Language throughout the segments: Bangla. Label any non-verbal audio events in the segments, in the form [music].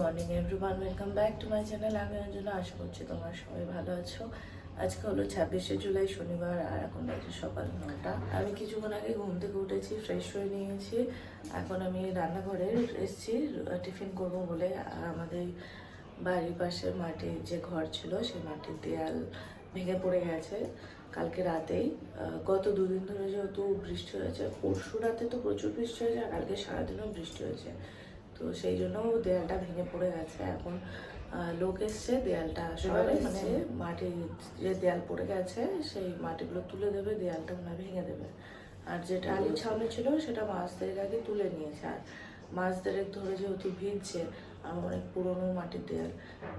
Morning everyone welcome back to my channel আমি অঞ্জনা, আশা করছি তোমরা সবাই ভালো আছো। আজকে হলো ছাব্বিশে জুলাই, শনিবার, আর এখন বাজে সকাল নটা। আমি কিছুক্ষণ আগে ঘুম থেকে উঠেছি ফ্রেশ হয়ে নিয়েছি। এখন আমি রান্নাঘরে এসেছি, টিফিন করব বলে। আর আমাদের বাড়ির পাশে মাটির যে ঘর ছিল, সেই মাটির দেয়াল ভেঙে পড়ে গেছে কালকে রাতেই। গত দুদিন ধরে যেহেতু বৃষ্টি হয়েছে, পরশু রাতে তো প্রচুর বৃষ্টি হয়েছে, আর কালকে সারাদিনও বৃষ্টি হয়েছে। তো সেই জন্য দেয়ালটা ভেঙে পড়ে গেছে। এখন লোক এসছে দেয়ালটা সবাই মানে মাটির যে দেয়াল পড়ে গেছে সেই মাটিগুলো তুলে দেবে দেয়ালটা ওনা ভেঙে দেবে। আর যেটা আলির ছাউনি ছিল সেটা মাছ দেড়েক আগে তুলে নিয়েছে। আর মাছ দেড়েক ধরে যেহেতু ভিজছে আর অনেক পুরনো মাটির দেয়াল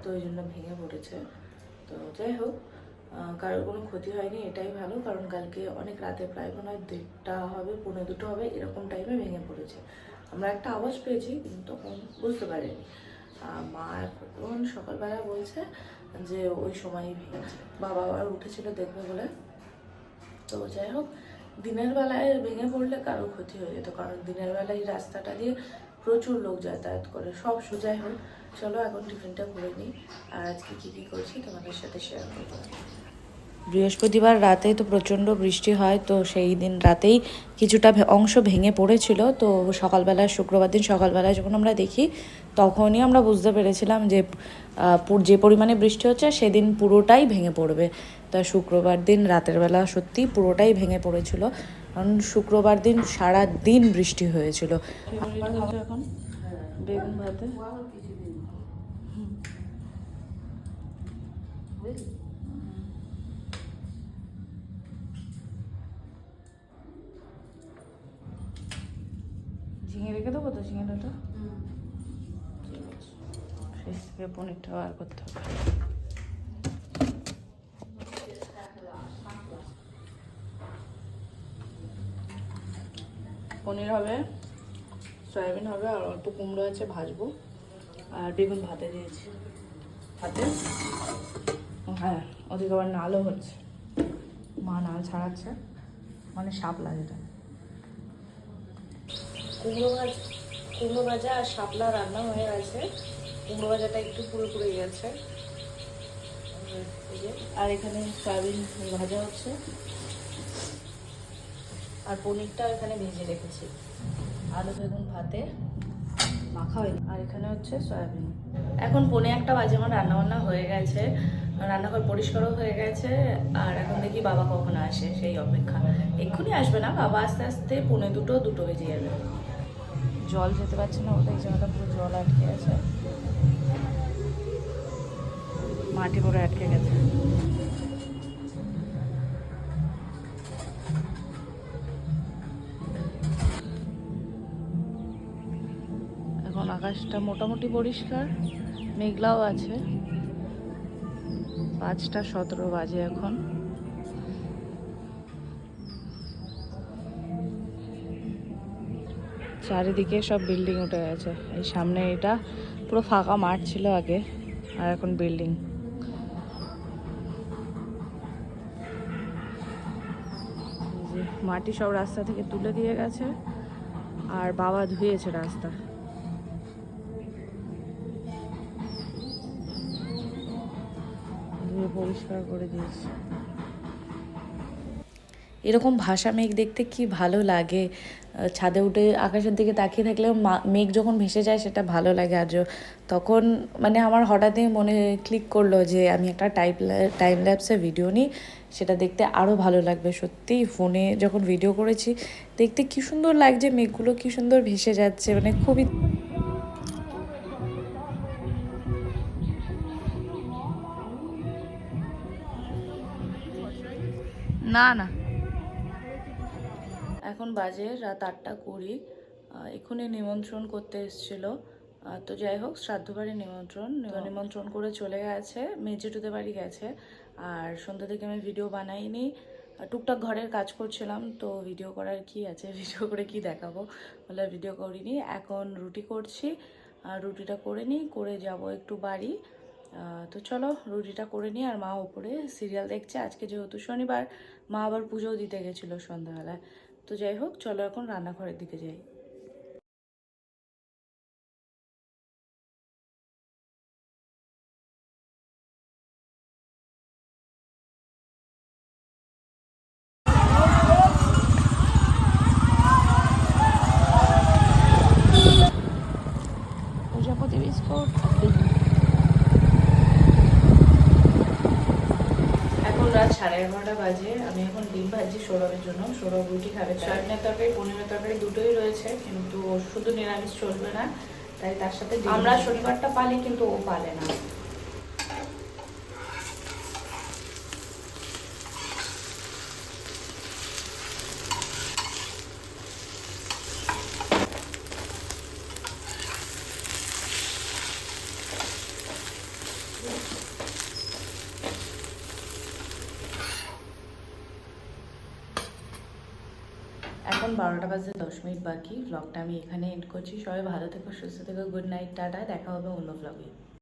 তো ওই জন্য ভেঙে পড়েছে। তো যাই হোক কারোর কোনো ক্ষতি হয়নি এটাই ভালো। কারণ কালকে অনেক রাতে প্রায় মনে হয় দেড়টা হবে পনেরো দুটো হবে এরকম টাইমে ভেঙে পড়েছে। আমরা একটা আওয়াজ পেয়েছি, কিন্তু তখন বুঝতে পারিনি। মা এখন সকালবেলা বলছে যে ওই সময়ই ভেঙেছে। বাবা আবার উঠেছিল দেখবে বলে। তো যাই হোক, দিনের বেলায় ভেঙে পড়লে কারও ক্ষতি হয়ে যেত, কারণ দিনের বেলায় এই রাস্তাটা দিয়ে প্রচুর লোক যাতায়াত করে, সব সোজাই হোক। চলো এখন টিফিনটা করে নিই। আর আজকে কী কী করছি তোমাদের সাথে শেয়ার করব। বৃহস্পতিবার রাতে তো প্রচণ্ড বৃষ্টি হয় তো সেই দিন রাতেই কিছুটা অংশ ভেঙে পড়েছিল। তো সকালবেলা শুক্রবার দিন সকালবেলায় যখন আমরা দেখি তখনই আমরা বুঝতে পেরেছিলাম যে যে পরিমাণে বৃষ্টি হচ্ছে সেদিন পুরোটাই ভেঙে পড়বে। তা শুক্রবার দিন রাতের বেলা সত্যি পুরোটাই ভেঙে পড়েছিল। কারণ শুক্রবার দিন সারা দিন বৃষ্টি হয়েছিল। এখন বেগুন ভাতে। রেখে দেবো তো ঝিঙেটা ফ্রিজ থেকে পনিরটা বার করতে হবে। পনির হবে, সয়াবিন হবে, আর অল্প কুমড়ো আছে ভাজবো। আর বেগুন ভাতে দিয়েছি। ভাতে? হ্যাঁ ওদিকে আবার নালও হচ্ছে। মা নাল ছাড়াচ্ছে। মানে শাপলা যেটা কুমড়ো ভাজ, কুমড়ো ভাজা আর শাপলা রান্না হয়ে গেছে। কুমড়ো ভাজাটা একটু পুরো পুড়ে গেছে। আর এখানে সয়াবিন ভাজা হচ্ছে। আর পনিরটা এখানে ভেজে রেখেছি। আলু, বেগুন, ভাতে মাখা হয়নি। আর এখানে হচ্ছে সয়াবিন। এখন পনে একটা বাজে আমার রান্নাবান্না হয়ে গেছে। রান্নাঘর পরিষ্কারও হয়ে গেছে। আর এখন দেখি বাবা কখন আসে সেই অপেক্ষা। এক্ষুনি আসবে না, বাবা আস্তে আস্তে পনে দুটো দুটো বেজে যাবে। জল যেতে পারছে না ওটা এই জায়গাটা পুরো জল আটকে আছে। মাটি পুরো আটকে গেছে। এখন আকাশটা মোটামুটি পরিষ্কার, মেঘলাও আছে। পাঁচটা সতেরো বাজে এখন। চারিদিকে সব বিল্ডিং উঠে গেছে। এই সামনে এটা পুরো ফাঁকা মাঠ ছিল আগে, আর এখন বিল্ডিং। মাটি সব রাস্তা থেকে তুলে দিয়ে গেছে, আর বাবা ধুয়েছে রাস্তা। ধুয়ে পরিষ্কার করে দিয়েছে। এরকম ভাষা মেঘ দেখতে কি ভালো লাগে? ছাদে উঠে আকাশের দিকে তাকিয়ে থাকলেও মেঘ যখন ভেসে যায় সেটা ভালো লাগে আর তখন মানে আমার হঠাৎই মনে ক্লিক করল যে আমি একটা টাইপ টাইম ল্যাপসে ভিডিও নিই, সেটা দেখতে আরও ভালো লাগবে। সত্যি ফোনে যখন ভিডিও করেছি, দেখতে কি সুন্দর লাগছে, মেঘগুলো কি সুন্দর ভেসে যাচ্ছে মানে খুবই না না। এখন বাজে রাত আটটা কুড়ি। এক্ষুনি নিমন্ত্রণ করতে এসেছিল। তো যাই হোক শ্রাদ্ধ বাড়ি নিমন্ত্রণ নিমন্ত্রণ করে চলে গেছে মেজেটুতে বাড়ি গেছে। আর সন্ধ্যা থেকে আমি ভিডিও বানাইনি। টুকটাক ঘরের কাজ করছিলাম তো ভিডিও করার কি আছে? [laughs] ভিডিও করে কি দেখাবো? বলে ভিডিও করিনি। এখন রুটি করছি। আর রুটিটা করে নিই করে যাব একটু বাড়ি। তো চলো রুটিটা করে নিই। আর মা উপরে সিরিয়াল দেখছে। আজকে যেহেতু শনিবার মা আবার পুজোও দিতে গেছিল সন্ধ্যাবেলায়। তো যাই হোক চলো এখন রান্নাঘরের দিকে যাই। সাড়ে এগারোটা বাজে। আমি এখন ডিম ভাজি সৌরভের জন্য। সৌরভ রুটি খাবে সয়াবিনের তরকারি পনিরের তরকারি দুটোই রয়েছে কিন্তু শুধু নিরামিষ চলবে না। তাই তার সাথে আমরা শনিবারটা পালি কিন্তু ও পালে না। এখন বারোটা বাজে, দশ মিনিট বাকি। ব্লগটা আমি এখানে এন্ড করছি। সবাই ভালো থেকো, সুস্থ থেকো গুড নাইট টাটা। দেখা হবে অন্য ব্লগে